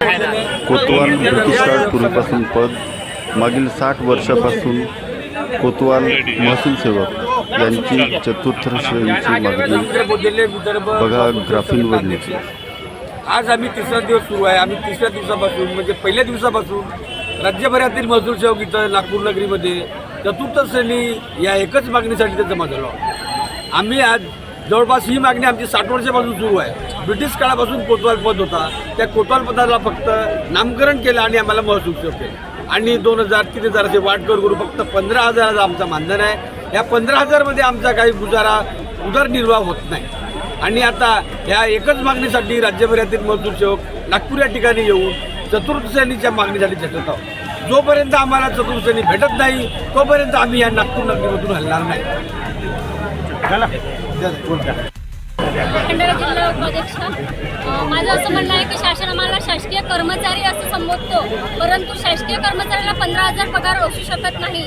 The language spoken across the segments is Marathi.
कोतवाल ब्रिटिश काळ पूर्वीपासून पद मागील साठ वर्षापासून कोतवाल महसूल सेवक यांची चतुर्थ श्रेणीची मागणी बघा ग्राफिनवरली. आज आम्ही तिसरा दिवस सुरू आहे. आम्ही तिसऱ्या दिवसापासून म्हणजे पहिल्या दिवसापासून राज्यभरातील महसूल सेवक इथं नागपूर नगरीमध्ये चतुर्थ श्रेणी या एकच मागणीसाठी ते जमा झालो आम्ही आज जवळपास ही मागणी आमची साठ वर्षापासून सुरू आहे. ब्रिटिश काळापासून कोतवाल पद होता. त्या कोतवाल पदाला फक्त नामकरण केलं आणि आम्हाला महसूल सेवक केलं. आणि दोन हजार तीन हजाराचे वाटकर करू फक्त पंधरा हजाराचा आमचा मानधन आहे. या पंधरा हजारमध्ये आमचा काही गुजारा उदरनिर्वाह होत नाही. आणि आता ह्या एकच मागणीसाठी राज्यभरातील महसूल सेवक नागपूर या ठिकाणी येऊन चतुर्थश्रेणीच्या मागणीसाठी झटत आहोत. जोपर्यंत आम्हाला चतुर्थश्रेणी भेटत नाही तोपर्यंत आम्ही या नागपूर नगरीमधून हलणार नाही. खंडाळा जिल्हा उपाध्यक्ष. माझं असं म्हणणं आहे की शासन आम्हाला शासकीय कर्मचारी असं संबोधतो परंतु शासकीय कर्मचाऱ्याला पंधरा हजार पगार असू शकत नाही.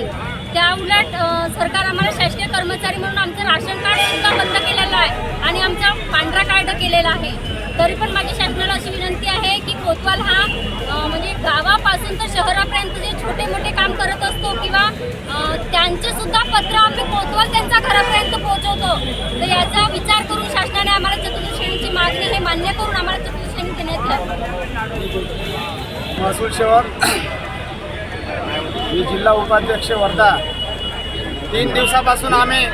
त्या उलट सरकार आम्हाला शासकीय कर्मचारी म्हणून आमचं राशन कार्ड सुद्धा बंद केलेलं आहे आणि आमचा पांढरा कार्ड केलेला आहे. तरी पण माझी शासनाला अशी विनंती आहे की कोतवाल हा म्हणजे गावापासून तर शहरापर्यंत जे छोटे मोठे काम करत असतो किंवा त्यांचे सुद्धा पत्र आम्ही कोतवाल त्यांच्या घरापर्यंत हे करून आम्हाला चतुर्थ देण्यात यावी महसूल सेवक मी जिल्हा उपाध्यक्ष वर्धा. तीन दिवसापासून आम्ही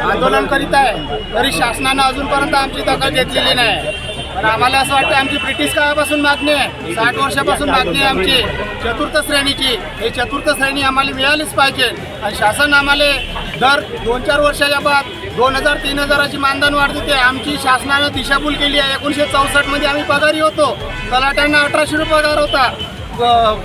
आंदोलन करीत आहे तरी शासनानं अजूनपर्यंत आमची दखल घेतलेली नाही. पण आम्हाला असं वाटतं आमची ब्रिटिश काळापासून मागणी आहे साठ वर्षापासून मागणी आहे आमची. चतुर्थ श्रेणीची हे चतुर्थ श्रेणी आम्हाला मिळालीच पाहिजे. आणि शासन आम्हाला दर दोन चार वर्षाच्या बाद दोन हजार तीन हजाराची मानधन वाढ देते आमची शासनानं दिशाभूल केली आहे. एकोणीसशे चौसष्टमध्ये आम्ही पगारी होतो. तलाट्यांना अठराशे रुपये पगार होता.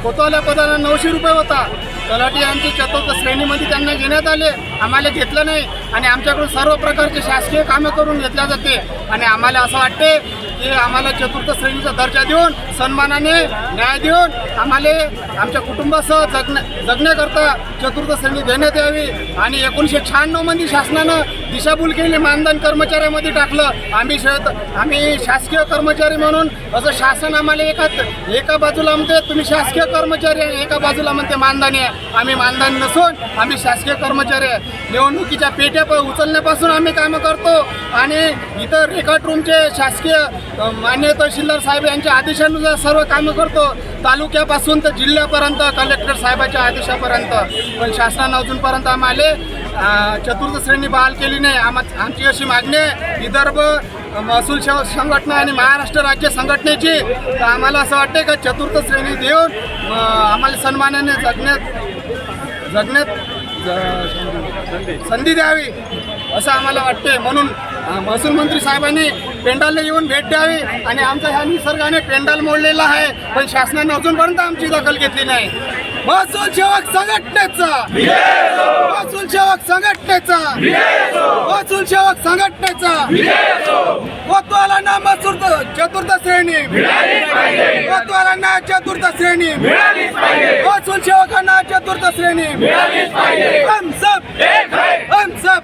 कोतवाल्या पदाला नऊशे रुपये होता. तलाठी आमची चतुर्थ श्रेणीमध्ये त्यांना घेण्यात आले. आम्हाला घेतलं नाही. आणि आमच्याकडून सर्व प्रकारचे शासकीय कामं करून घेतल्या जाते. आणि आम्हाला असं वाटते हे आम्हाला चतुर्थ श्रेणीचा दर्जा देऊन सन्मानाने न्याय देऊन आम्हाला आमच्या कुटुंबासह जगण्या जगण्याकरता चतुर्थ श्रेणी देण्यात यावी. आणि एकोणीसशे शहाण्णवमध्ये शासनानं दिशाभूल केली मानधन कर्मचाऱ्यामध्ये टाकलं. आम्ही शेत आम्ही शासकीय कर्मचारी म्हणून असं शासन आम्हाला एका एका बाजूला म्हणते तुम्ही शासकीय कर्मचारी आहे एका बाजूला म्हणते मानधनी आहे. आम्ही मानधन नसून आम्ही शासकीय कर्मचारी आहे. निवडणुकीच्या पेट्या उचलण्यापासून आम्ही कामं करतो. आणि इतर रेकॉर्ड रूमचे शासकीय मान्य तहसीलदार साहेब यांच्या आदेशानुसार सर्व कामं करतो. तालुक्यापासून तर जिल्ह्यापर्यंत कलेक्टर साहेबाच्या आदेशापर्यंत. पण शासनानं अजूनपर्यंत आम्हाला चतुर्थ श्रेणी बहाल केली नाही. आम आमची अशी मागणी आहे विदर्भ महसूल संघटना आणि महाराष्ट्र राज्य संघटनेची. तर आम्हाला असं वाटते का चतुर्थ श्रेणी देऊन आम्हाला सन्मानाने जगण्यात जगण्यात संधी. द्यावी असं आम्हाला वाटते म्हणून महसूल मंत्री साहेबांनी पेंडालला येऊन भेट द्यावी आणि आमच्या ह्या निसर्गाने पेंडाल मोडलेला आहे पण शासनाने अजूनपर्यंत आमची दखल घेतली नाही. महसूल सेवक संघटनेचा. महसूल सेवक संघटनेचा. महसूल सेवक संघटनेचा. कोतवालांना महसूल चतुर्थ श्रेणी. कोतवालांना चतुर्थ श्रेणी. महसूल सेवकांना चतुर्थ श्रेणी. हम सब हम सब